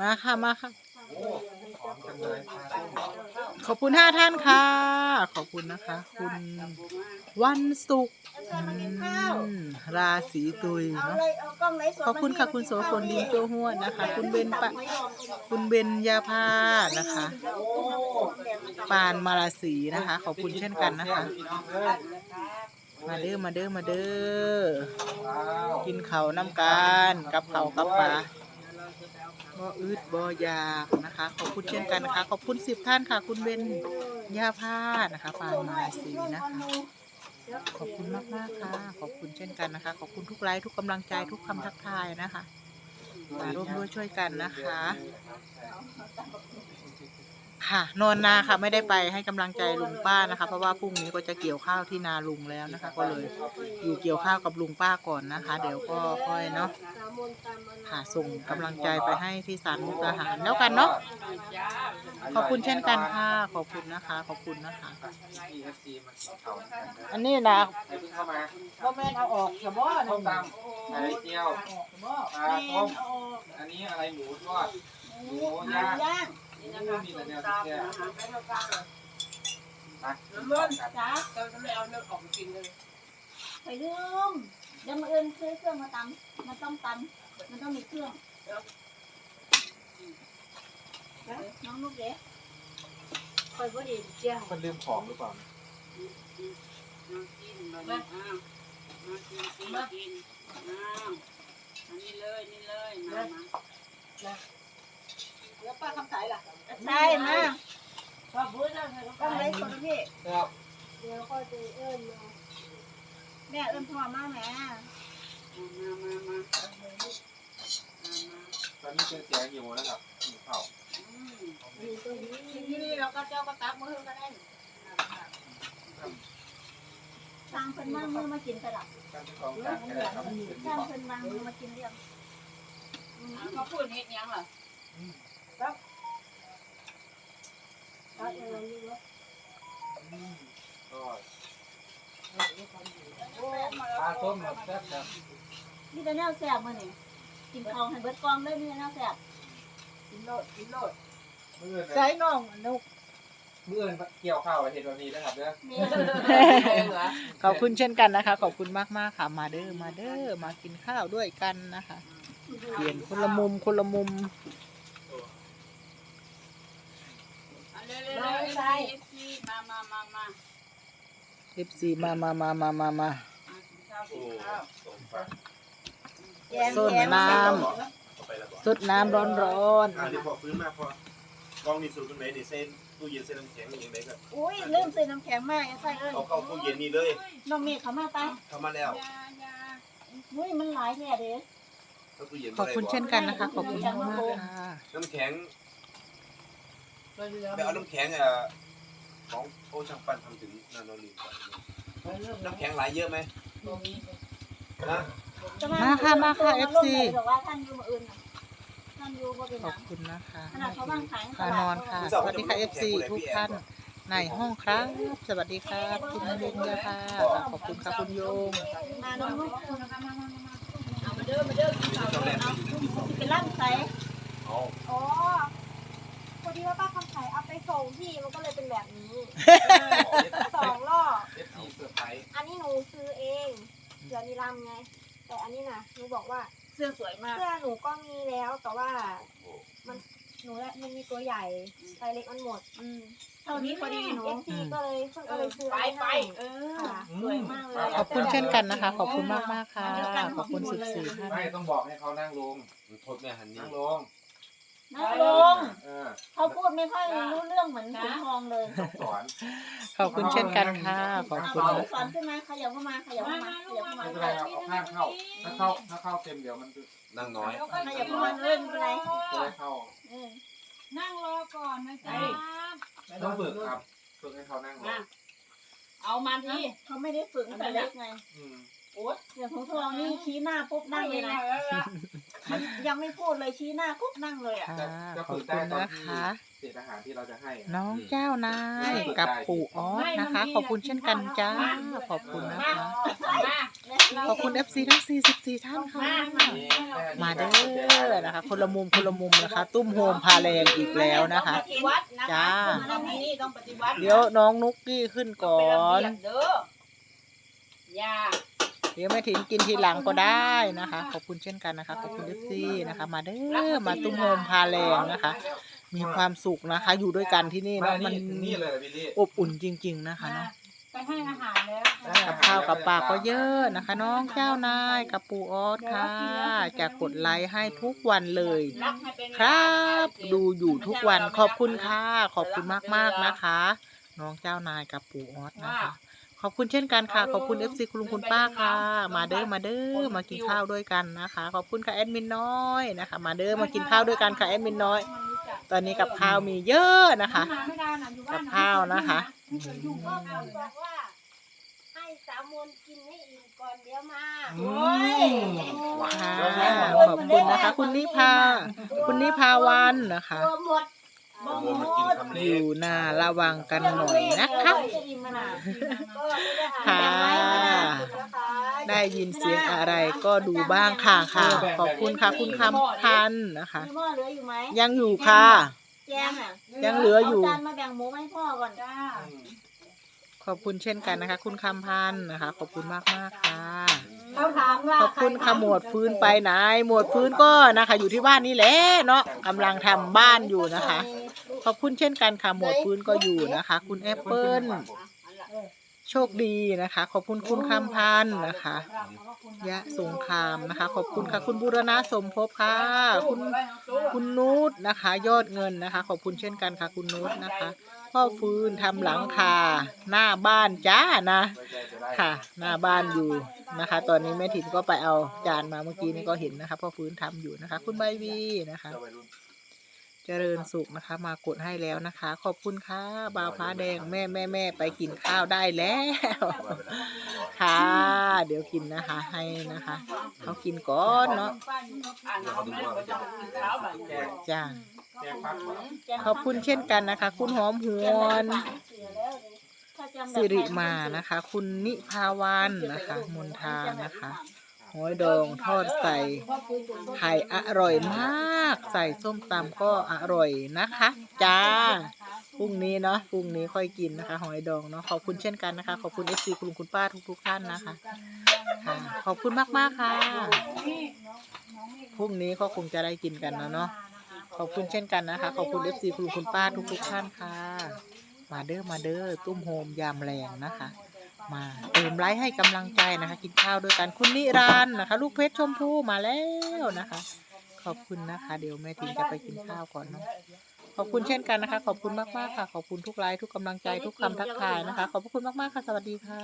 มาค่ะมาค่ะโอ้หอมจังเลยปลาส้มขอบคุณห้าท่านค่ะ ขอบคุณนะคะ คุณวันศุกร์อืมราศีตุยเอาเนาะเลยเอากล้องไลฟ์สดขอบคุณค่ะมาคุณโสพลดินโจห้วนนะคะ คุณเบนปะไม่ยอมคุณเบนยาภานะคะ ปานมาราศีนะคะ ขอบคุณเช่นกันนะคะพี่น้องเอ้ยมาเด้อมาเด้อมาเด้อว้าวกินเขาวน้ำกันกับเขาวกับปลา บ่อืดบ่อยากนะคะ ขอบคุณเช่นกันนะคะ ขอบคุณสิบท่านค่ะ คุณเบนยาผ้านะคะปานมาสีนะคะขอบคุณมากมากค่ะ ขอบคุณเช่นกันนะคะ ขอบคุณทุกไลค์ทุกกำลังใจทุกคำทักทายนะคะมาร่วมด้วยช่วยกันนะคะ ค่ะนอนนาค่ะไม่ได้ไปให้กำลังใจลุงป้านะคะ เพราะว่าพรุ่งนี้ก็จะเกี่ยวข้าวที่นาลุงแล้วนะคะ ก็เลยอยู่เกี่ยวข้าวกับลุงป้าก่อนนะคะ เดี๋ยวก็ค่อยเนาะค่ะส่งกำลังใจไปให้ที่ศาลมุกดาหารแล้วกันเนาะขอบคุณเช่นกันค่ะขอบคุณนะคะ ขอบคุณนะคะ อันนี้นะเดี๋ยวเพิ่งเข้ามาพ่อแม่เอาออกสมอต้มตำไข่เจียวปลาต้มอันนี้อะไรหมูทอดหมูย่าง ย่างโอ้มีแต่แนวแซ่บๆมากินล้ข้าวนกันจ้าไปเรื่องเดี๋ยวมาเอิญซื้อเครื่องมาตำมันต้องตำมันต้องมีเครื่องน้องลูกเด็กคอยบ่ดีเจ้ามันลืมของหรือเปล่ามามากินกินกินน้ำอันนี้เลยนี่เลยมามา แล้วป้าคำสายล่ะใช่มาขอบคุณนะกล้องไลฟ์สดพี่ครับเดี๋ยวค่อยไปเอิญมาแม่เอิญพ่อมาแม่มามามามาตอนนี้เป็นเสียงอยู่นะครับหิวข้าวที่นี่เราก็เจ้าก็ตักมือก็ได้ทางเพิ่นมามือมากินสลับการที่ของการก็ได้ครับเป็นทางบอกเพิ่นมามือมากินเรื่องเขาพูดเฮ็ดยัง ล่ะก็เออนี่ว่าอืมก็ปลาต้มหมดแซ่บครับนี่แต่แนวแซ่บมื้อนี่กินข้าวให้เบิดกองเลยนี่แนวแซ่บกินโลดกินโลดมื่อใจเนน้องนุกเมื่อเกี่ยวข้าวเห็นวันนี้นะครับเนี่ยมีเหรอขอบคุณเช่นกันนะคะ ขอบคุณมากมากๆค่ะ มาเด้อมาเด้อมากินข้าวด้วยกันนะคะ เปลี่ยนคนละมุมคนละมุม อัน เร็วเร็วเร็วเอฟซีมามามามา FC มามามามามามากินข้าวกินข้าวแกงส้นแกงน้เอาไปแล้วก่อนำสดน้ำร้อนร้อนอ่าเดี๋ยวพอฟื้นมาพอกล้องนี่สูตรตรงไหนนี่เส้นตู้เย็นเส้นน้ำแข็งนี่ยังไงครับอุ้ยลืมใส่น้ำแข็งมาอย่าใส่เอ้ยเอาเข้าตู้เย็นนี่เลยน้องเมฆเขามาไปเข้ามาแล้วยายาอุ้ยมันหลายแท้เด้เข้าตู้เย็นขอบคุณเช่นกันนะคะ ขอบคุณมากมากๆค่ะน้ำแข็ง ไปเอาน้ำแข็งอะของโอช่างปั้นทำถึงนาโนลีก่อนน้ำแข็งหลายเยอะไหมนะจะมาค่ะมาค่ะตัว FC ลงไหนบอกว่าท่านอยู่มาอื่นน่ะท่านอยู่บ่เป็นหขอยับงคุณนะคะขนาดเขาวางขายค่ะนอนค่ะ สวัสดีค่ะ FC ทุกท่านในห้องครับ สวัสดีค่ะคุณนรินทร์ยาค่ะขอบคุณค่ะคุณโยงมาน้องลูกเอามาเด้อมาเด้อกินข้าวตอนแรกเป็นร่างใสเอาอ๋อพอ ดีว่าป้าคำไผ่เอาไปส่งพี่มันก็เลยเป็นแบบนี้ สองรอบ เอฟซีเซอร์ไพรส์อันนี้หนูซื้อเองเดี๋ยวนี้รำไง แต่อันนี้นะหนูบอกว่าเสื้อสวยมาก เสื้อหนูก็มีแล้วแต่ว่ามันหนูและมันมีตัวใหญ่ไซส์เล็กมันหมดอืมเท่านี้พอดีหนูเอฟซีก็เลยเพิ่งก็เลยซื้อไปว้ไปให้เออค่ะสวยมากเลยขอบคุณเช่นกันนะคะ ขอบคุณมากมากๆค่ะ ขอบคุณสิบสี่ท่าน ไม่ต้องบอกให้เขานั่งลง มันโทษแม่ฮันนี่นั่งลง นั่งลงเออเขาพูดไม่ค่อยรู้เรื่องเหมือนขุนทองเลยต้องสอนขอบคุณเช่นกันค่ะ ขอบเอาคุณเอานะสอนขึ้นมาขยับเข้ามาขยับเข้ามาขยับเข้าไม่มาเป็นไรครับเอาข้างเข้า ถ้าเข้าถ้าเข้าเต็มเดี๋ยวมันจะนั่งน้อย ขยับเข้ามาเลยไม่เป็นไรจะได้เข้า เออนั่งรอก่อนนะจ๊ะต้องฝึกครับฝึกให้เขานั่งลงเอามาทีเขาไม่ได้ฝึกตั้งแต่เล็กไงอืมโอ๊ยอย่างขุนทองนี่ชี้หน้าปุ๊บนั่งเลยนะ มันยังไม่พูดเลยชี้หน้าปุ๊บนั่งเลยอะ ค่ะขอบคุณนะคะ เศษอาหารที่เราจะให้อะน้องเจ้านายกับปู่ออสนะคะ ขอบคุณเช่นกันจ้า ขอบคุณนะคะ มาขอบคุณ FC ทั้ง 44 ท่านค่ะนี่แค่นี้มาเด้อนะคะ คนละมุมคนละมุมนะคะ ตุ้มโฮมพาแรงอีกแล้วนะคะ ต้องปฏิวัตินะคะจ้าคนมาทำที่นี่ต้องปฏิวัติเดี๋ยวน้องนุกกี้ขึ้นก่อเป็นระนเบียบเด้อย่า เดี๋ยวแม่ถินกินทีหลังก็ได้นะคะ ขอบคุณเช่นกันนะคะ ขอบคุณเอฟซีนะคะ มาเด้อมาตุ้มโฮมพาแรงนะคะ มีความสุขนะคะ อยู่ด้วยกันที่นี่มาเนาะมันนี่ถึงนี่เลยเหรอพี่ลี่อบอุ่นจริง ๆนะคะเนาะไปให้อาหารแล้วกับข้าวกับปลาก็เยอะนะคะ น้องเจ้านายกับปูออสค่ะจะกดไลค์ให้ทุกวันเลยรักให้เป็นครับ ดูอยู่ทุกวันขอบคุณค่ะ ขอบคุณมากๆนะคะ น้องเจ้านายกับปู่ออสนะคะ ขอบคุณเช่นกันค่ะ ขอบคุณเอฟซีคุณลุงคุณป้าค่ะ มาเด้อมาเด้อมากินข้าวด้วยกันนะคะ ขอบคุณค่ะแอดมินน้อยนะคะ มาเด้อมากินข้าวด้วยกันค่ะแอดมินน้อย ตอนนี้กับข้าวมีเยอะนะคะไม่ได้นะอยู่บ้ากันบข้าวนะคะอยู่ก็บอกว่าให้สามมนกินให้อิ่มก่อนเดี๋ยวมาอืมค่ะขอบคุณนะคะ คุณนิพาคุณนิพาวันนะคะ ตัวหมดโมมันกินคำ อเล็กยู่หน้าระวังกันหน่อยนะคะจะอิ่มมานาก็ไม่ได้หาค่ะไว้ไม่ได้นะคะได้ยินเสียงอะไรก็ดูบ้างค่ะค่ะ ขอบคุณค่ะคุณคำพันธ์นะคะ มีหม้อเหลืออยู่ไหมยังอยู่ค่ะ แจงอะยังเหลืออยู่าจานมาแบ่งหมูมาให้พ่อก่อนจ้าขอบคุณเช่นกันนะคะ คุณคำพันธ์นะคะ ขอบคุณมากมากๆค่ะ เขาถามว่าขอบคุณค่ะหมวดฟื้นไปไหนหมวดฟื้นก็นะคะ อยู่ที่บ้านนี่แหละเนาะกำลังทำบ้านอยู่นะคะ ขอบคุณเช่นกันค่ะ หมวดฟื้นก็อยู่นะคะ คุณแอปเปิลโชคดีนะคะ ขอบคุณคุณคำพันธ์นะคะ ยะสงครามนะคะ ขอบคุณค่ะ คุณบุรณะสมภพค่ะ คุณคุณนูตนะคะ ยอดเงินนะคะ ขอบคุณเช่นกันค่ะ คุณนูตนะคะพ่อฟื้นทำหลังคาหน้าบ้านจ้านะ ค่ะ หน้าบ้านอยู่นะคะ ตอนนี้แม่ถิ่นก็ไปเอาจานมาเมื่อกี้นี้ก็เห็นนะคะพ่อฟื้นทำอยู่นะคะ คุณใบวีนะคะ เจริญสุขนะคะ มากดให้แล้วนะคะ ขอบคุณค่ะบ่าวฟ้าแดงแม่แม่แม่ไปกินข้าวได้แล้ว ค่ะ เดี๋ยวกินนะคะให้นะคะเขากินก่อนเนาะอ่านคอมเมนต์ว่าจะกินข้าวแบบจ้าแจกพักมาขอบคุณเช่นกันนะคะ คุณหอมหวนสิริมานะคะ คุณนิพาวันนะคะ มนทานะคะ หอยดองทอดใส่ไข่อร่อยมาก ใส่ส้มตำก็อร่อยนะคะ จ้าพรุ่งนี้เนาะพรุ่งนี้ค่อยกินนะคะ หอยดองเนาะขอบคุณเช่นกันนะคะ ขอบคุณเอฟซีคุณลุงคุณป้าทุกๆท่านนะคะค่ะขอบคุณมากๆค่ะพรุ่งนี้ก็คงจะได้กินกันแล้วเนาะขอบคุณเช่นกันนะคะ ขอบคุณเอฟซีคุณลุงคุณป้าทุกๆท่านค่ะ มาเด้อมาเด้อตุ้มโฮมยามแรงนะคะ มาเติมไลค์ให้กำลังใจนะคะ กินข้าวด้วยกันคุณนิรันนะคะ ลูกเพชรชมพูมาแล้วนะคะ ขอบคุณนะคะ เดี๋ยวแม่ทิงจะไปกินข้าวก่อนเนาะขอบคุณเช่นกันนะคะ ขอบคุณมากๆค่ะ ขอบคุณทุกไลค์ทุกกำลังใจทุกคำทักทายนะคะ ขอบคุณมากๆค่ะสวัสดีค่ะ